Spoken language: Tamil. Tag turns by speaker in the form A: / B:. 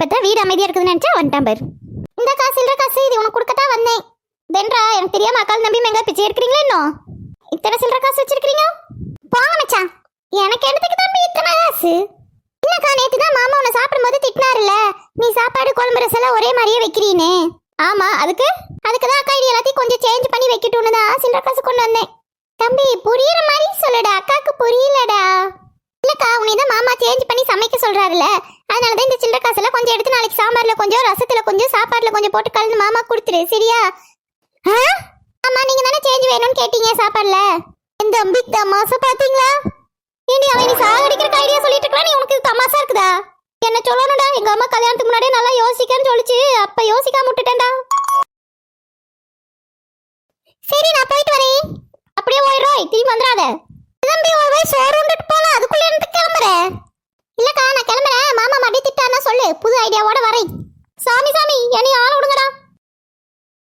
A: இப்பதான் வீடு அமைதியா இருக்குதுன்னு நினைச்சா வந்துட்டான் பாரு. இந்த காசு இல்ல காசு இது உனக்கு கொடுக்கத்தான் வந்தேன். தென்றா எனக்கு தெரியாம அக்கால் நம்பி மெங்க பிச்சை எடுக்கிறீங்களா இன்னும்? இத்தனை சில்லற காசு வச்சிருக்கீங்க போங்க மச்சான். எனக்கு எடுத்துக்கு தம்பி இத்தனை காசு? இல்லக்கா நேத்து தான் மாமா உன்னை சாப்பிடும்போது திட்டினாருல நீ சாப்பாடு குழம்பு ரசம் எல்லாம் ஒரே மாதிரியே வைக்கிறீனே. ஆமா அதுக்கு? அதுக்கு தான் அக்கா இது எல்லாத்தையும் கொஞ்சம் சேஞ்ச் பண்ணி வைக்கட்டும்னு தான் சில்லற காசு கொண்டு வந்தேன். தம்பி புரியுற மாதிரி சொல்லுடா. அக்காக்கு புரியலடா. இல்லக்கா உன்னை தான் மாமா சேஞ்ச் பண்ணி சமைக்க சொல்றாருல அதனால தான் இந்த சில்லற கொஞ்சம் எடுத்து நாளைக்கு சாம்பார்ல கொஞ்சம் ரசத்துல கொஞ்சம் சாப்பாடுல கொஞ்சம் போட்டு கலந்து மாமா கொடுத்துரு சரியா? ஆ? ஆமா நீங்க தானே சேஞ்ச் வேணும்னு கேட்டீங்க சாப்பாடுல. இந்த தம்பி தமாசா பாத்தீங்களா? ஏண்டி அவன் நீ சாகடிக்கிற ஐடியா சொல்லிட்டு இருக்கா நீ உனக்கு தமாசா இருக்குதா? என்ன சொல்லணும்டா எங்க அம்மா கல்யாணத்துக்கு முன்னாடியே நல்லா யோசிக்கன்னு சொல்லிச்சு. அப்ப யோசிக்காம விட்டுட்டேன்டா. சரி நான் போயிட்டு வரேன். அப்படியே போயிடுறோம் திரும்பி வந்துடாத. தம்பி ஒரு வயசு சோறு உண்டுட்டு போலாம். அதுக்குள்ள அடி திட்டானா சொல்லு புது ஐடியாவோட வரேன். சாமி சாமி என்னை